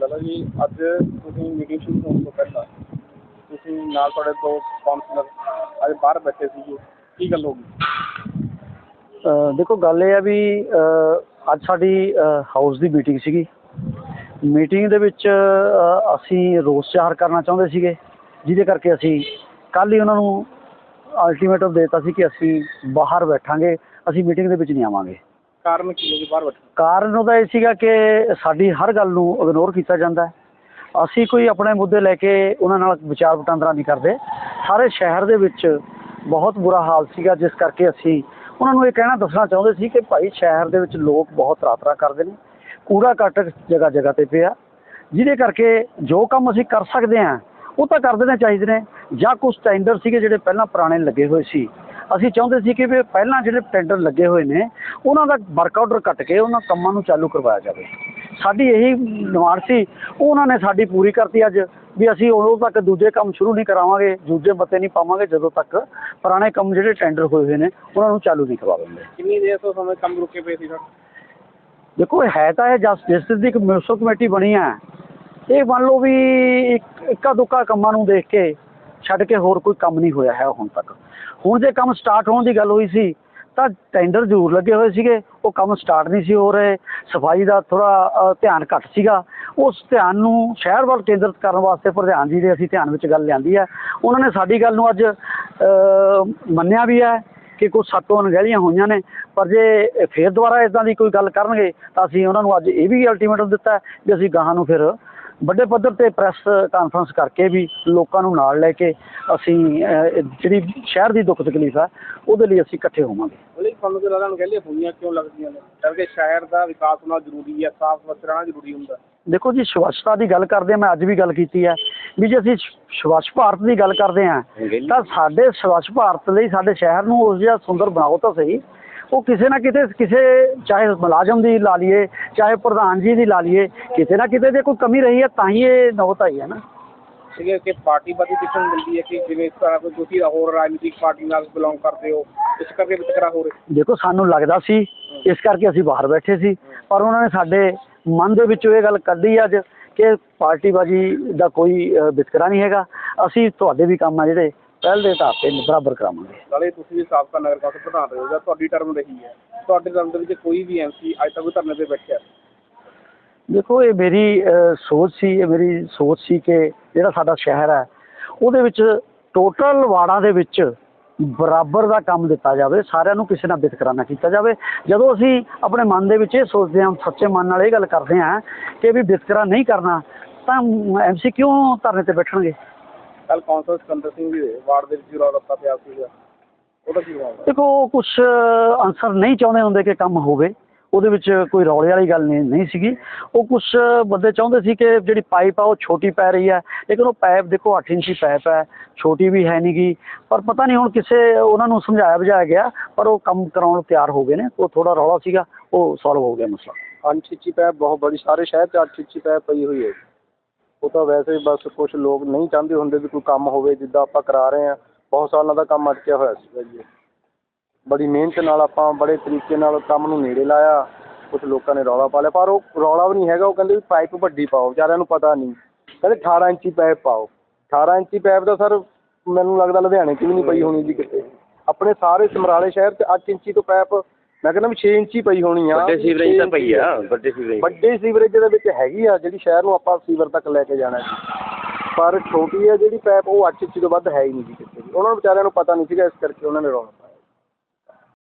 ਗੱਲ ਹੈ ਜੀ, ਅੱਜ ਤੁਸੀਂ ਮੀਟਿੰਗ ਸ਼ੁਰੂ ਹੋਣ ਤੋਂ ਪਹਿਲਾਂ ਤੁਸੀਂ ਨਾਲ ਤੁਹਾਡੇ ਦੋ ਕਾਉਂਸਲਰ ਅੱਜ ਬਾਹਰ ਬੈਠੇ ਸੀ ਕੀ ਗੱਲ ਹੋ ਗਈ? ਦੇਖੋ, ਗੱਲ ਇਹ ਆ ਵੀ ਅੱਜ ਸਾਡੀ ਹਾਊਸ ਦੀ ਮੀਟਿੰਗ ਸੀਗੀ। ਮੀਟਿੰਗ ਦੇ ਵਿੱਚ ਅਸੀਂ ਰੋਸ ਜ਼ਾਹਰ ਕਰਨਾ ਚਾਹੁੰਦੇ ਸੀਗੇ, ਜਿਹਦੇ ਕਰਕੇ ਅਸੀਂ ਕੱਲ ਹੀ ਉਹਨਾਂ ਨੂੰ ਅਲਟੀਮੇਟਮ ਦਿੱਤਾ ਸੀ ਕਿ ਅਸੀਂ ਬਾਹਰ ਬੈਠਾਂਗੇ, ਅਸੀਂ ਮੀਟਿੰਗ ਦੇ ਵਿੱਚ ਨਹੀਂ ਆਵਾਂਗੇ। ਕਾਰਨ ਕੀ ਹੈ ਜੀ ਬਾਹਰ ਬੈਠੇ ਕਾਰਨ ਉਹਦਾ ਇਹ ਸੀਗਾ ਕਿ ਸਾਡੀ ਹਰ ਗੱਲ ਨੂੰ ਇਗਨੋਰ ਕੀਤਾ ਜਾਂਦਾ ਹੈ। ਅਸੀਂ ਕੋਈ ਆਪਣੇ ਮੁੱਦੇ ਲੈ ਕੇ ਉਹਨਾਂ ਨਾਲ ਵਿਚਾਰ ਵਟਾਂਦਰਾ ਨਹੀਂ ਕਰਦੇ। ਸਾਰੇ ਸ਼ਹਿਰ ਦੇ ਵਿੱਚ ਬਹੁਤ ਬੁਰਾ ਹਾਲ ਸੀਗਾ, ਜਿਸ ਕਰਕੇ ਅਸੀਂ ਉਹਨਾਂ ਨੂੰ ਇਹ ਕਹਿਣਾ ਦੱਸਣਾ ਚਾਹੁੰਦੇ ਸੀ ਕਿ ਭਾਈ ਸ਼ਹਿਰ ਦੇ ਵਿੱਚ ਲੋਕ ਬਹੁਤ ਰਾਤਰਾ ਕਰਦੇ ਨੇ। ਕੂੜਾ ਕੱਟ ਜਗ੍ਹਾ ਜਗ੍ਹਾ ਤੇ ਪਿਆ। ਜਿਹਦੇ ਕਰਕੇ ਜੋ ਕੰਮ ਅਸੀਂ ਕਰ ਸਕਦੇ ਹਾਂ, ਉਹ ਤਾਂ ਕਰ ਦੇਣੇ ਚਾਹੀਦੇ ਨੇ। ਜਾਂ ਕੁਝ ਟੈਂਡਰ ਸੀਗੇ ਜਿਹੜੇ ਪਹਿਲਾਂ ਪੁਰਾਣੇ ਲੱਗੇ ਹੋਏ ਸੀ। ਅਸੀਂ ਚਾਹੁੰਦੇ ਸੀ ਕਿ ਵੀ ਪਹਿਲਾਂ ਜਿਹੜੇ ਟੈਂਡਰ ਲੱਗੇ ਹੋਏ ਨੇ ਉਹਨਾਂ ਦਾ ਵਰਕ ਆਰਡਰ ਕੱਟ ਕੇ ਉਹਨਾਂ ਕੰਮਾਂ ਨੂੰ ਚਾਲੂ ਕਰਵਾਇਆ ਜਾਵੇ। ਸਾਡੀ ਇਹੀ ਡਿਮਾਂਡ ਸੀ ਉਹ ਉਹਨਾਂ ਨੇ ਸਾਡੀ ਪੂਰੀ ਕਰਤੀ ਅੱਜ ਵੀ ਅਸੀਂ ਉਦੋਂ ਤੱਕ ਦੂਜੇ ਕੰਮ ਸ਼ੁਰੂ ਨਹੀਂ ਕਰਾਵਾਂਗੇ ਦੂਜੇ ਬੱਤੇ ਨਹੀਂ ਪਾਵਾਂਗੇ ਜਦੋਂ ਤੱਕ ਪੁਰਾਣੇ ਕੰਮ ਜਿਹੜੇ ਟੈਂਡਰ ਹੋਏ ਹੋਏ ਨੇ ਉਹਨਾਂ ਨੂੰ ਚਾਲੂ ਨਹੀਂ ਕਰਵਾਵਾਂਗੇ। ਕਿੰਨੀ ਦੇਰ ਤੋਂ ਸਮੇਂ ਕੰਮ ਰੁਕੇ ਪਏ ਸੀ ਸਰ? ਦੇਖੋ ਇਹ ਹੈ ਤਾਂ ਇਹ ਜਸਟਿਸ ਦੀ ਇੱਕ ਮਿਊਨਿਸਪਲ ਕਮੇਟੀ ਬਣੀ ਹੈ ਇਹ ਮੰਨ ਲਓ ਵੀ ਇੱਕ ਇੱਕਾ ਦੁੱਕਾ ਕੰਮਾਂ ਨੂੰ ਦੇਖ ਕੇ ਛੱਡ ਕੇ ਹੋਰ ਕੋਈ ਕੰਮ ਨਹੀਂ ਹੋਇਆ ਹੈ ਹੁਣ ਤੱਕ। ਹੁਣ ਜੇ ਕੰਮ ਸਟਾਰਟ ਹੋਣ ਦੀ ਗੱਲ ਹੋਈ ਸੀ, ਤਾਂ ਟੈਂਡਰ ਜ਼ਰੂਰ ਲੱਗੇ ਹੋਏ ਸੀਗੇ। ਉਹ ਕੰਮ ਸਟਾਰਟ ਨਹੀਂ ਸੀ ਹੋ ਰਹੇ। ਸਫ਼ਾਈ ਦਾ ਥੋੜਾ ਧਿਆਨ ਘੱਟ ਸੀਗਾ। ਉਸ ਧਿਆਨ ਨੂੰ ਸ਼ਹਿਰ ਵੱਲ ਕੇਂਦਰਿਤ ਕਰਨ ਵਾਸਤੇ ਪ੍ਰਧਾਨ ਜੀ ਦੇ ਅਸੀਂ ਧਿਆਨ ਵਿੱਚ ਗੱਲ ਲਿਆਂਦੀ ਹੈ। ਉਹਨਾਂ ਨੇ ਸਾਡੀ ਗੱਲ ਨੂੰ ਅੱਜ ਮੰਨਿਆ ਵੀ ਹੈ ਕਿ ਕੁਝ ਸਾਤੋਂ ਅਣਗਹਿਲੀਆਂ ਹੋਈਆਂ ਨੇ। ਪਰ ਜੇ ਫੇਰ ਦੁਬਾਰਾ ਇਦਾਂ ਦੀ ਕੋਈ ਗੱਲ ਕਰਨਗੇ, ਤਾਂ ਅਸੀਂ ਉਹਨਾਂ ਨੂੰ ਅੱਜ ਇਹ ਵੀ ਅਲਟੀਮੇਟਮ ਦਿੱਤਾ ਵੀ ਅਸੀਂ ਗਾਹਾਂ ਨੂੰ ਫਿਰ ਵੱਡੇ ਪੱਧਰ ਤੇ ਪ੍ਰੈਸ ਕਾਨਫਰੰਸ ਕਰਕੇ ਵੀ ਲੋਕਾਂ ਨੂੰ ਨਾਲ ਲੈ ਕੇ ਅਸੀਂ ਜਿਹੜੀ ਸ਼ਹਿਰ ਦੀ ਦੁੱਖ ਤਕਲੀਫ ਹੈ ਉਹਦੇ ਲਈ ਅਸੀਂ ਇਕੱਠੇ ਹੋਵਾਂਗੇ। ਬੋਲੇ ਤੁਹਾਨੂੰ ਕਿ ਲੱਗਦਾ ਕਹਿੰਦੇ ਹੋਈਆਂ ਕਿਉਂ ਲੱਗਦੀਆਂ ਨੇ? ਕਰਕੇ ਸ਼ਹਿਰ ਦਾ ਵਿਕਾਸ ਹੋਣਾ ਜ਼ਰੂਰੀ ਹੈ ਸਾਫ਼ ਸੁਥਰਾ ਰਹਿਣਾ ਜ਼ਰੂਰੀ ਹੁੰਦਾ। ਦੇਖੋ ਜੀ ਸਵੱਛਤਾ ਦੀ ਗੱਲ ਕਰਦੇ ਮੈਂ ਅੱਜ ਵੀ ਗੱਲ ਕੀਤੀ ਹੈ ਵੀ ਜੇ ਅਸੀਂ ਸਵੱਛ ਭਾਰਤ ਦੀ ਗੱਲ ਕਰਦੇ ਹਾਂ ਤਾਂ ਸਾਡੇ ਸਵੱਛ ਭਾਰਤ ਲਈ ਸਾਡੇ ਸ਼ਹਿਰ ਨੂੰ ਉਸ ਜਿਹਾ ਸੁੰਦਰ ਬਣਾਓ ਤਾਂ ਸਹੀ ਉਹ ਕਿਸੇ ਨਾ ਕਿਤੇ ਕਿਸੇ ਚਾਹੇ ਮੁਲਾਜ਼ਮ ਦੀ ਲਾ ਲਈਏ ਚਾਹੇ ਪ੍ਰਧਾਨ ਜੀ ਦੀ ਲਾ ਲਈਏ ਕਿਤੇ ਨਾ ਕਿਤੇ ਜੇ ਕੋਈ ਕਮੀ ਰਹੀ ਹੈ ਤਾਂ ਹੀ ਇਹ ਨੌਬਤ ਆਈ ਹੈ ਨਾ। ਹੈ ਕਿ ਪਾਰਟੀਬਾਦੀ ਦਿਖਣ ਮਿਲਦੀ ਹੈ ਕਿ ਜਿਵੇਂ ਇਸ ਤਰ੍ਹਾਂ ਕੋਈ ਤੁਸੀਂ ਹੋਰ ਰਾਜਨੀਤਿਕ ਪਾਰਟੀ ਨਾਲ ਬਿਲੋਂਗ ਕਰਦੇ ਹੋ ਇਸ ਕਰਕੇ ਵਿਤਕਰਾ ਹੋ ਰਿਹਾ। ਦੇਖੋ ਸਾਨੂੰ ਲੱਗਦਾ ਸੀ ਇਸ ਕਰਕੇ ਅਸੀਂ ਬਾਹਰ ਬੈਠੇ ਸੀ ਪਰ ਉਹਨਾਂ ਨੇ ਸਾਡੇ ਮਨ ਦੇ ਵਿੱਚੋਂ ਇਹ ਗੱਲ ਕੱਢੀ ਅੱਜ ਕਿ ਪਾਰਟੀਬਾਜੀ ਦਾ ਕੋਈ ਵਿਤਕਰਾ ਨਹੀਂ ਹੈਗਾ। ਅਸੀਂ ਤੁਹਾਡੇ ਵੀ ਕੰਮ ਆ ਜਿਹੜੇ ਪਹਿਲ ਦੇ ਆਧਾਰ ਤੇ ਬਰਾਬਰ ਕਰਾਵਾਂਗੇ। ਨਾਲੇ ਤੁਸੀਂ ਵੀ ਸਾਬਕਾ ਨਗਰ ਕੌਂਸਲ ਪ੍ਰਧਾਨ ਰਹੇ ਹੋ ਜਾਂ ਤੁਹਾਡੀ ਟਰਮ ਰਹੀ ਹੈ। ਤੁਹਾਡੇ ਟਰਮ ਦੇ ਵਿੱਚ ਕੋਈ ਵੀ ਐਮਸੀ ਅੱਜ ਤੱਕ ਧਰਨੇ ਤੇ ਬੈਠਿਆ? ਦੇਖੋ ਇਹ ਮੇਰੀ ਸੋਚ ਸੀ ਇਹ ਮੇਰੀ ਸੋਚ ਸੀ ਕਿ ਜਿਹੜਾ ਸਾਡਾ ਸ਼ਹਿਰ ਹੈ ਉਹਦੇ ਵਿੱਚ ਟੋਟਲ ਵਾਰਡਾਂ ਦੇ ਵਿੱਚ ਬਰਾਬਰ ਦਾ ਕੰਮ ਦਿੱਤਾ ਜਾਵੇ ਸਾਰਿਆਂ ਨੂੰ ਕਿਸੇ ਨਾਲ ਵਿਤਕਰਾ ਨਾ ਕੀਤਾ ਜਾਵੇ। ਜਦੋਂ ਅਸੀਂ ਆਪਣੇ ਮਨ ਦੇ ਵਿੱਚ ਇਹ ਸੋਚਦੇ ਹਾਂ ਸੱਚੇ ਮਨ ਨਾਲ ਇਹ ਗੱਲ ਕਰਦੇ ਹਾਂ ਕਿ ਵੀ ਵਿਤਕਰਾ ਨਹੀਂ ਕਰਨਾ ਤਾਂ ਐਮਸੀ ਕਿਉਂ ਧਰਨੇ ਤੇ ਬੈਠਣਗੇ? ਕੱਲ ਕੌਂਸਲ ਸਿਕੰਦਰ ਸਿੰਘ ਵੀ ਵਾਰਡ ਦੇ ਵਿੱਚ ਰੌਲਾ ਰੱਪਾ ਪਿਆ ਸੀਗਾ ਉਹਦਾ। ਕੀ ਦੇਖੋ ਕੁਝ ਆਨਸਰ ਨਹੀਂ ਚਾਹੁੰਦੇ ਹੁੰਦੇ ਕਿ ਕੰਮ ਹੋਵੇ। ਉਹਦੇ ਵਿੱਚ ਕੋਈ ਰੌਲੇ ਵਾਲੀ ਗੱਲ ਨਹੀਂ ਨਹੀਂ ਸੀਗੀ। ਉਹ ਕੁਝ ਬੰਦੇ ਚਾਹੁੰਦੇ ਸੀ ਕਿ ਜਿਹੜੀ ਪਾਈਪ ਆ ਉਹ ਛੋਟੀ ਪੈ ਰਹੀ ਹੈ। ਲੇਕਿਨ ਉਹ ਪਾਈਪ ਦੇਖੋ 8 ਇੰਚੀ ਪਾਈਪ ਹੈ ਛੋਟੀ ਵੀ ਹੈ ਨਹੀਂਗੀ ਪਰ ਪਤਾ ਨਹੀਂ ਹੁਣ ਕਿਸੇ ਉਹਨਾਂ ਨੂੰ ਸਮਝਾਇਆ ਬੁਝਾਇਆ ਗਿਆ ਪਰ ਉਹ ਕੰਮ ਕਰਾਉਣ ਨੂੰ ਤਿਆਰ ਹੋ ਗਏ ਨੇ। ਉਹ ਥੋੜਾ ਰੌਲਾ ਸੀਗਾ ਉਹ ਸੋਲਵ ਹੋ ਗਿਆ ਮਸਲਾ। ਅਨਛਿੱਚੀ ਪੈਪ ਬਹੁਤ ਬੜੀ ਸਾਰੇ ਸ਼ਹਿਰ 'ਚ ਅਨਛਿੱਚੀ ਪੈਪ ਪਈ ਹੋਈ ਹੈ। ਉਹ ਤਾਂ ਵੈਸੇ ਬਸ ਕੁਝ ਲੋਕ ਨਹੀਂ ਚਾਹੁੰਦੇ ਹੁੰਦੇ ਵੀ ਕੋਈ ਕੰਮ ਹੋਵੇ, ਜਿੱਦਾਂ ਆਪਾਂ ਕਰਾ ਰਹੇ ਹਾਂ। ਬਹੁਤ ਸਾਲਾਂ ਦਾ ਕੰਮ ਅਟਕਿਆ ਹੋਇਆ ਸੀਗਾ ਜੀ। ਬੜੀ ਮਿਹਨਤ ਨਾਲ ਆਪਾਂ ਬੜੇ ਤਰੀਕੇ ਨਾਲ ਕੰਮ ਨੂੰ ਨੇੜੇ ਲਾਇਆ। ਕੁਝ ਲੋਕਾਂ ਨੇ ਰੌਲਾ ਪਾ ਲਿਆ। ਪਰ ਉਹ ਰੌਲਾ ਵੀ ਨਹੀਂ ਹੈਗਾ, ਉਹ ਕਹਿੰਦੇ ਵੀ ਪਾਈਪ ਵੱਡੀ ਪਾਓ, ਵਿਚਾਰਿਆਂ ਨੂੰ ਪਤਾ ਨਹੀਂ। ਕਹਿੰਦੇ 18 ਇੰਚੀ ਪਾਈਪ ਪਾਓ। 18 ਇੰਚੀ ਪਾਈਪ ਦਾ ਸਰ ਮੈਨੂੰ ਲੱਗਦਾ ਲੁਧਿਆਣੇ 'ਚ ਵੀ ਨਹੀਂ ਪਈ ਹੋਣੀ ਜੀ ਕਿਤੇ। ਆਪਣੇ ਸਾਰੇ ਸਮਰਾਲੇ ਸ਼ਹਿਰ 'ਚ 8 ਇੰਚੀ ਤੋਂ ਪਾਈਪ ਮੈਂ ਕਹਿੰਦਾ ਵੀ 6 ਇੰਚੀ ਪਈ ਹੋਣੀ ਆ। ਵੱਡੇ ਸੀਵਰੇਜ ਤਾਂ ਪਈ ਆ। ਵੱਡੇ ਸੀਵਰੇਜ। ਵੱਡੇ ਸੀਵਰੇਜ ਦੇ ਵਿੱਚ ਹੈਗੀ ਆ ਜਿਹੜੀ ਸ਼ਹਿਰ ਨੂੰ ਆਪਾਂ ਸੀਵਰ ਤੱਕ ਲੈ ਕੇ ਜਾਣਾ ਹੈ ਪਰ ਛੋਟੀ ਹੈ ਜਿਹੜੀ ਪੈਪ ਉਹ 8 ਇੰਚੀ ਤੋਂ ਵੱਧ ਹੈ ਹੀ ਨਹੀਂ ਜੀ ਕਿਤੇ ਵੀ। ਉਹਨਾਂ ਨੂੰ ਵਿਚਾਰਿਆਂ ਨੂੰ ਪਤਾ ਨਹੀਂ ਸੀਗਾ ਇਸ ਕਰਕੇ ਉਹਨਾਂ ਨੇ ਰੌਲਾ